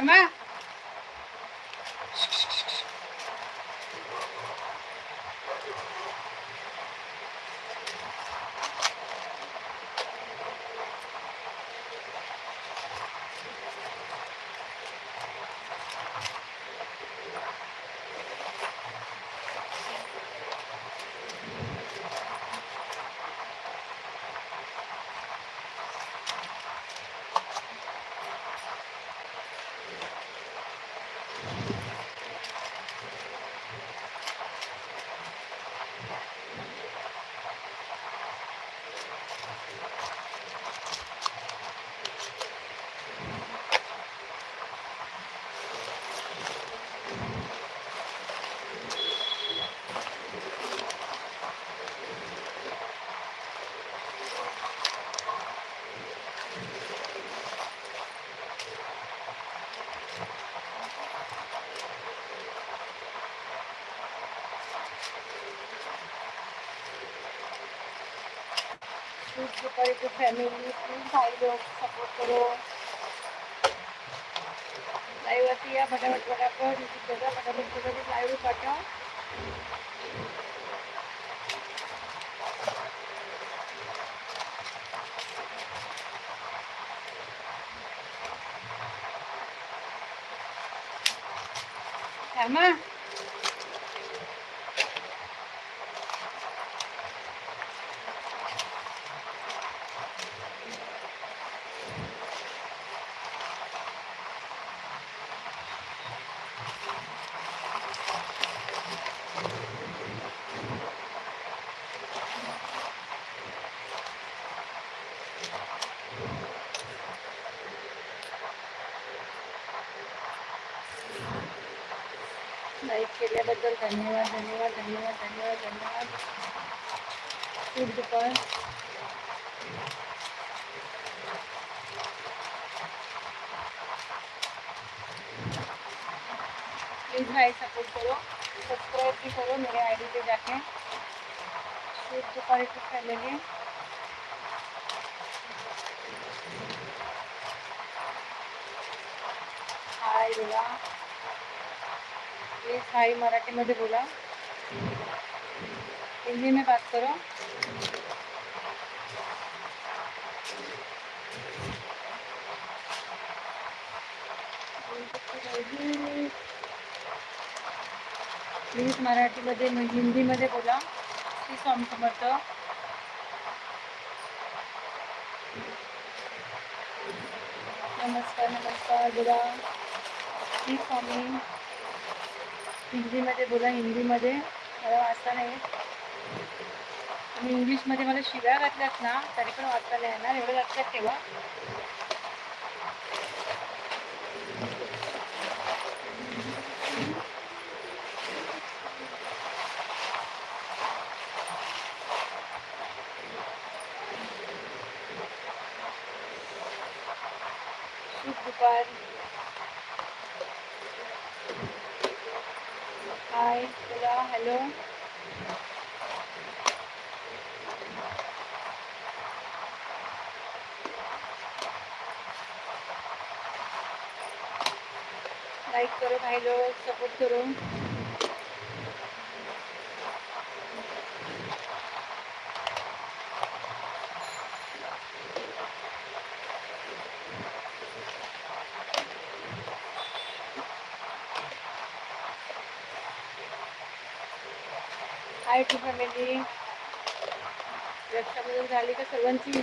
maman. शुभ दुपारी to family please भाई लोग सपोर्ट करो लाईव्ह वरती या फटाफट फटाफट बघा फटाफट फटाफट लाईव्ह पाठवा थांबा लाईक केल्याबद्दल धन्यवाद धन्यवाद धन्यवाद धन्यवाद धन्यवाद। शुभ दुपार प्लीज़ भाई सपोर्ट करो। सब्सक्राइब भी करो मेरे आईडी पे जाके। शुभ दुपारी टू फैमिली हाय बोला भाई मराठी मध्ये बोला। हिंदी में बात करो। प्लीज़ मराठीमध्ये हिंदीमध्ये बोला। श्री स्वामी समर्थ। नमस्कार नमस्कार, बोला। श्री स्वामी। हिंदीमध्ये बोला हिंदीमध्ये. मला वाचता नाही आणि इंग्लिशमध्ये मला शिव्या घातल्यात ना तरी पण वाचता नाही येणार. एवढं लक्षात ठेवा. शुभ दुपार हाय बोला हॅलो लाइक करो भाई लोग सपोर्ट टू फॅमिली रक्षाबंधन झाली का सर्वांची?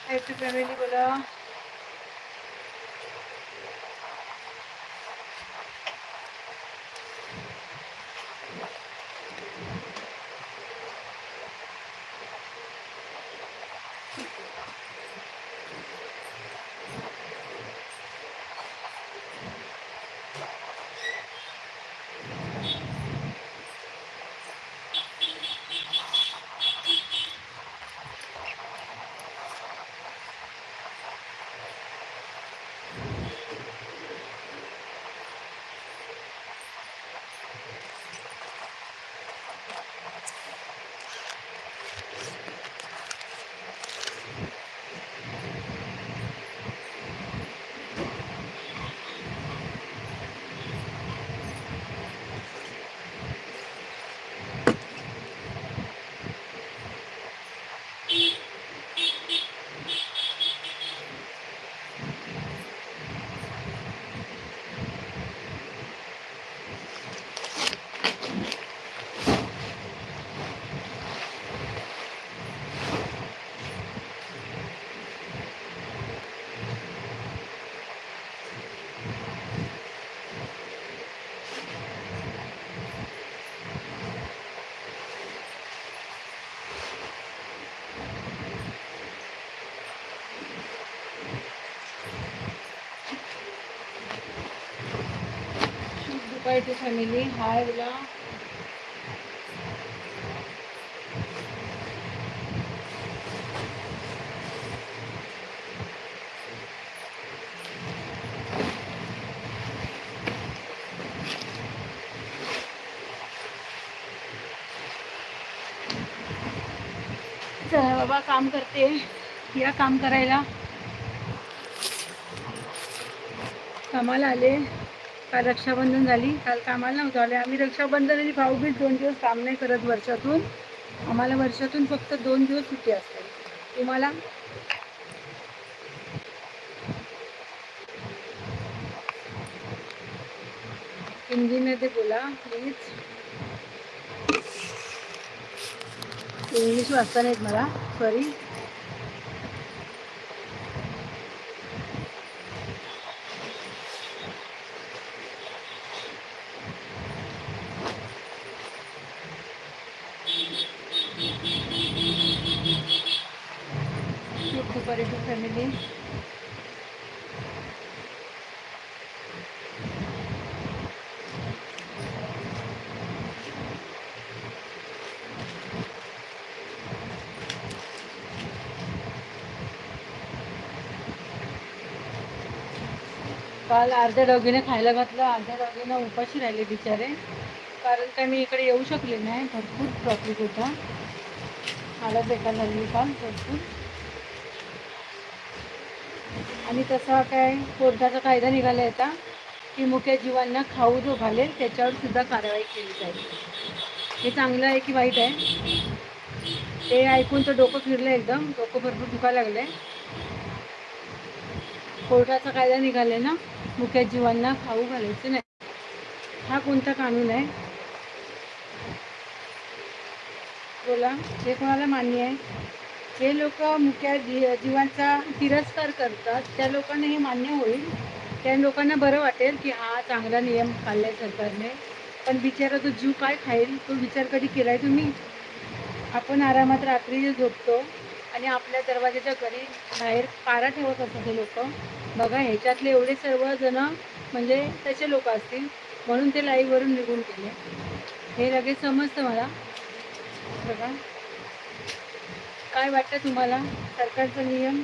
हाय टू फॅमिली बोला. हाय टू फॅमिली हाय बोला बाबा काम करते. या काम करायला. कामाला आले. काल रक्षाबंधन झाली काल कामाला नव्हतं आले. आम्ही रक्षाबंधन आणि भाऊबीज दोन दिवस काम नाही करत वर्षातून. आम्हाला वर्षातून फक्त दोन दिवस सुट्टी असते. तुम्हाला? हिंदीमध्ये बोला प्लीज इंग्लिश वाचता नाहीत मला. सॉरी दुपारी फॅमिली काल अर्ध्या डॉगीने खायला घातलं अर्ध्या डॉगीनं उपाशी राहिले बिचारे. कारण काय मी इकडे येऊ शकले नाही. भरपूर ट्रॉफिक होता. मला बेकार झाली काल भरपूर. आणि तसा काय कोर्टाचा कायदा निघाला होता की मुख्य जीवांना खाऊ जो घालेल त्याच्यावर सुद्धा कारवाई केली जाईल. हे चांगलं आहे की वाईट आहे? ते ऐकून तर डोकं फिरलं एकदम डोकं भरपूर दुखायला लागले कोर्टाचा कायदा निघाले ना मुख्य जीवांना खाऊ घालायचं नाही. हा कोणता कानून आहे? बोला हे कोणाला मान्य आहे? हे लोक मुख्या जी जीवांचा तिरस्कार करतात त्या लोकांना हे मान्य होईल. त्या लोकांना बरं वाटेल की हा चांगला नियम काढलाय सरकारने. पण बिचारा तो जीव काय खाईल तो विचार कधी केलाय तुम्ही? आपण आरामात रात्री झोपतो आणि आपल्या दरवाजाच्या घरी बाहेर पारा ठेवत असतात हे लोक. बघा ह्याच्यातले एवढे सर्व जण म्हणजे तसे लोक असतील म्हणून ते लाईव्हवरून निघून गेले. हे लगेच समजतं मला. बघा. काय वाटतं तुम्हाला? सरकारचा नियम?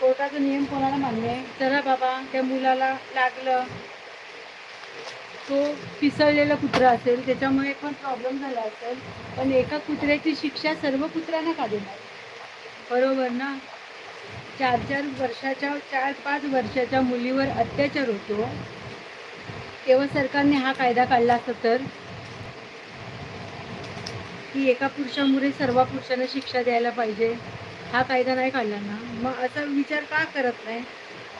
कोर्टाचा नियम कोणाला मान्य आहे? चला बाबा त्या मुलाला लागलं तो पिसळलेला कुत्रा असेल त्याच्यामुळे पण प्रॉब्लेम झाला असेल पण एका कुत्र्याची शिक्षा सर्व कुत्र्यांना का देणार? बरोबर ना? चार चार वर्षाच्या चार पाच वर्षाच्या मुलीवर अत्याचार होतो. तेव्हा सरकारने हा कायदा काढला असता तर? की एका पुरुषामुळे सर्व पुरुषांना शिक्षा द्यायला पाहिजे. हा कायदा नाही काढला ना मग असा विचार का करत नाही?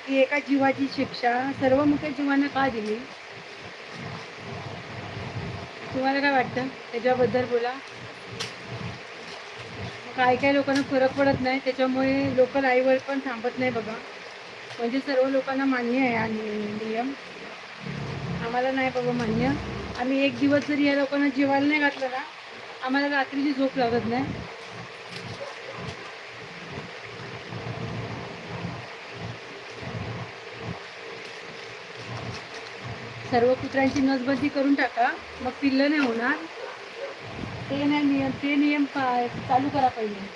की एका जीवाची शिक्षा सर्व मुख्य जीवांना का दिली? तुम्हाला काय वाटतं? त्याच्याबद्दल बोला. काय काय लोकांना फरक पडत नाही. त्याच्यामुळे लोकल आईवर पण थांबत नाही बघा. म्हणजे सर्व लोकांना मान्य आहे हा नियम. आम्हाला नाही बघा मान्य. आम्ही एक दिवस जरी या लोकांना जेवायला नाही घातलं ना आम्हाला रात्रीची झोप लागत नाही. सर्व कुत्र्यांची नसबंदी करून टाका. मग पिल्लं नाही होणार. ते नाही नियम ते नियम चालू करा पहिले.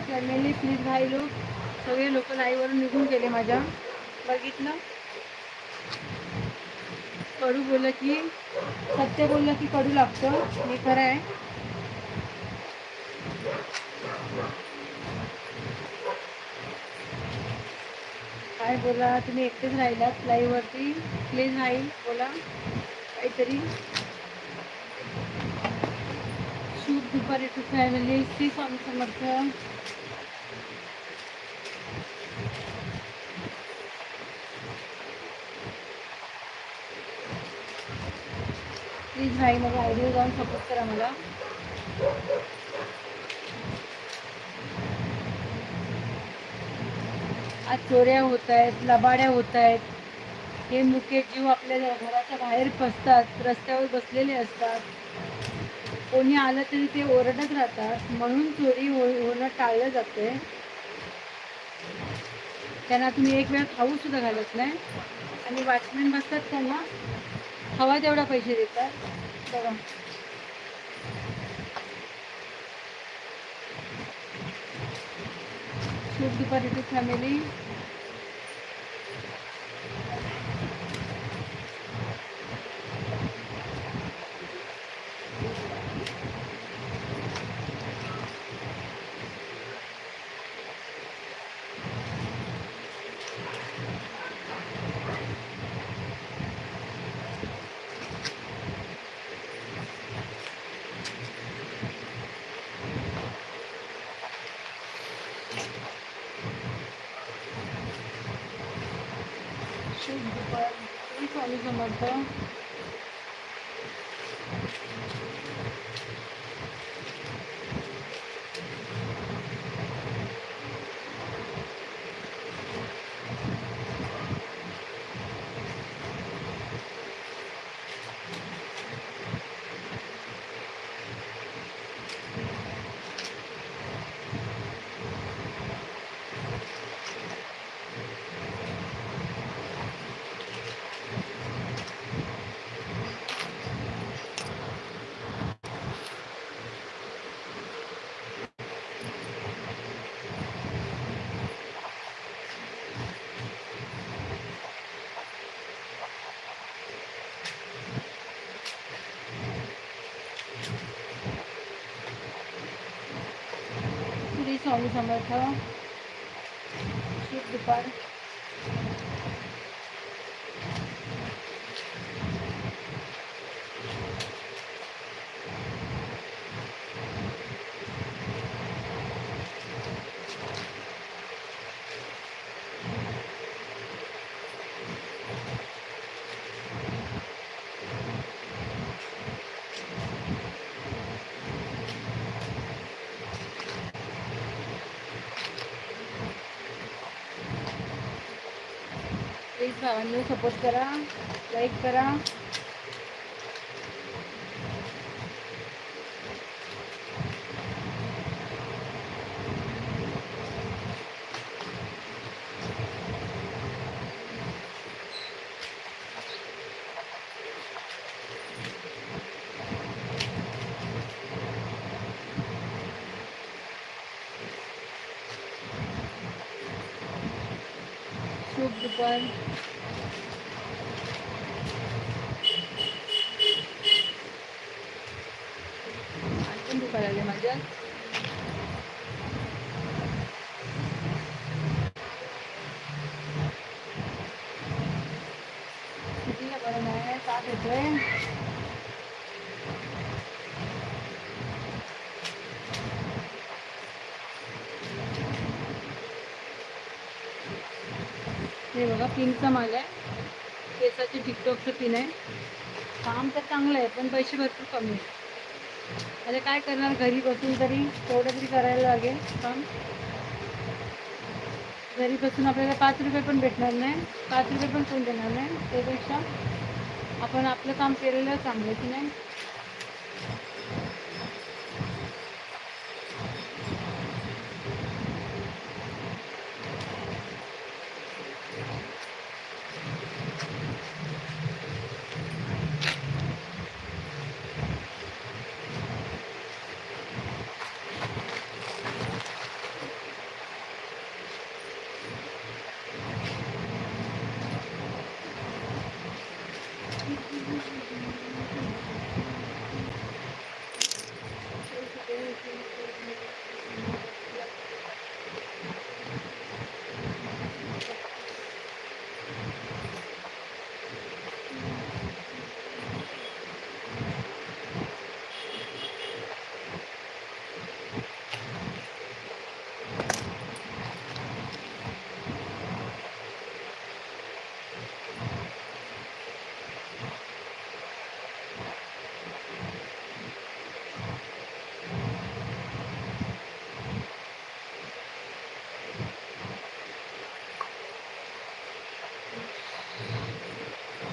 फॅमिली प्लीज भाई लोक सगळे लोक लाईवरून निघून गेले माझ्या. बघितलं. कडू बोललं की सत्य बोललं की कडू लागतं. हे खरं आहे. काय बोला तुम्ही एकटेच राहिलात लाईव्हवरती प्लीज राहील बोला. काहीतरी. शुभ दुपारी to family Shri Swami Samarth. Please भाई माझ्या आयडिया जाऊन सपोर्ट करा मला. आज चोऱ्या होत आहेत लबाड्या होत आहेत हे मुके जीव आपल्या घराच्या बाहेर फसतात रस्त्यावर बसलेले असतात. कोणी आलं तरी ते ओरडत राहतात म्हणून चोरी हो होणं टाळलं जाते त्यांना तुम्ही एक वेळ खाऊ सुद्धा घालत नाही. आणि वॉचमॅन बसतात त्यांना. हवा तेवढा पैसे देतात. बघा. शुभ दुपारी to family Vamos lá. Swami Samarth शुभ दुपार. प्लीज भावांनी सपोर्ट करा लाईक करा शुभ दुपार पण दुपार ताप येतोय हे बघा पिनचा माल आहे. केसाचे टिकटॉकचं पिन आहे. काम तर चांगलं आहे पण पैसे भरपूर कमी आहे आता काय करणार? घरी बसून तरी तेवढं तरी करायला लागेल काम. घरी बसून आपल्याला पाच रुपये पण भेटणार नाही. पाच रुपये पण कोण देणार नाही? त्यापेक्षा आपण आपलं काम केलेलं चांगलं की नाही?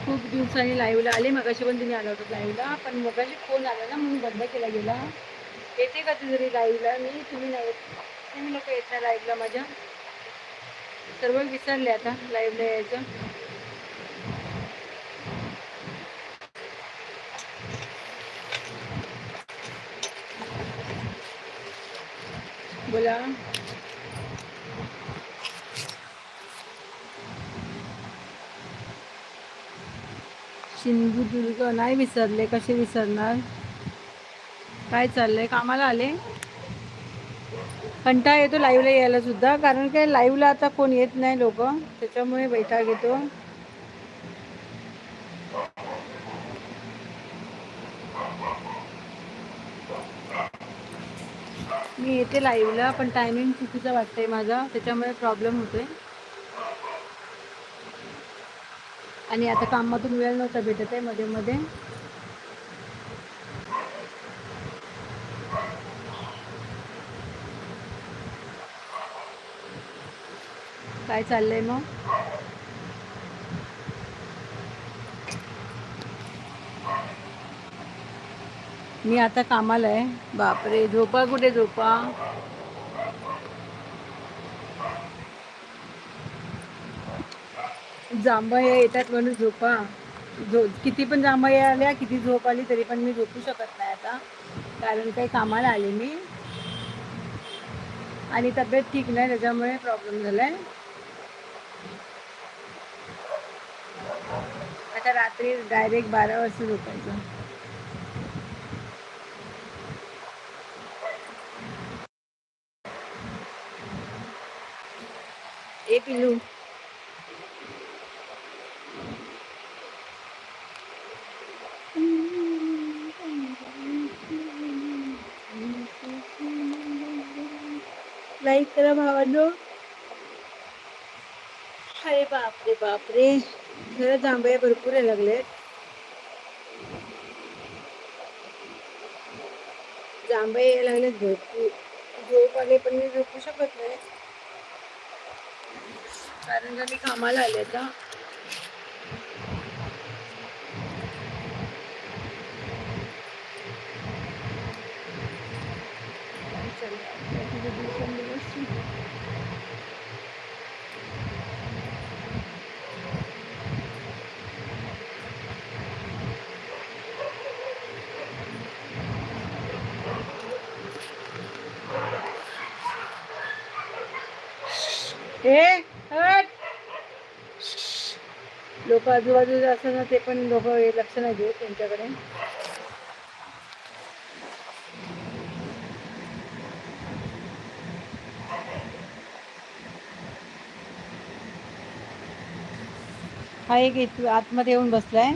खूप दिवसांनी लाईव्हला आले. मगाशी पण तिने आला होता लाईव्हला पण मगाशी फोन आला ना म्हणून बंद केला गेला. येते का ती जरी लाईव्हला मी तुम्ही नाही येत. तुम्ही लोक येत नाही लाईव्हला माझ्या. सर्व विसरले आता लाईव्हला यायचं. बोला. सिंधुदुर्ग नाही विसरले कसे विसरणार? काय चाललंय? कामाला आले? कंटाळा येतो लाईव्हला यायला सुद्धा कारण काय लाईव्हला आता कोण येत नाही लोक त्याच्यामुळे बैठा येतो. मी येते लाईव्हला पण टायमिंग चुकीचा वाटतंय माझा त्याच्यामुळे प्रॉब्लेम होतोय. आणि आता कामातून वेळ नव्हता भेटत आहे मध्ये मध्ये. काय चाललंय मग? मी आता कामाला आहे. बापरे झोपा कुठे झोपा? जांभया येतात म्हणून झोपा. झो किती पण जांभया आल्या किती झोप आली तरी पण मी झोपू शकत नाही आता. कारण काही कामाला आले मी. आणि तब्येत ठीक नाही त्याच्यामुळे प्रॉब्लेम झालाय. आता रात्री डायरेक्ट बारा वाजता झोपायचं. ए पिलू लाईक करा भावांनो अरे बापरे. खरंच खरं जांभया भरपूर आहे लागले. जांभया यायला लागलेत भरपूर. झोप आले पण मी झोपू शकत नाही. कारण का मी कामाला आले आता. you. लोक आजूबाजूला असतात ना ते पण लोक लक्ष नाही देत त्यांच्याकडे. हा एक आतमध्ये येऊन बसलाय.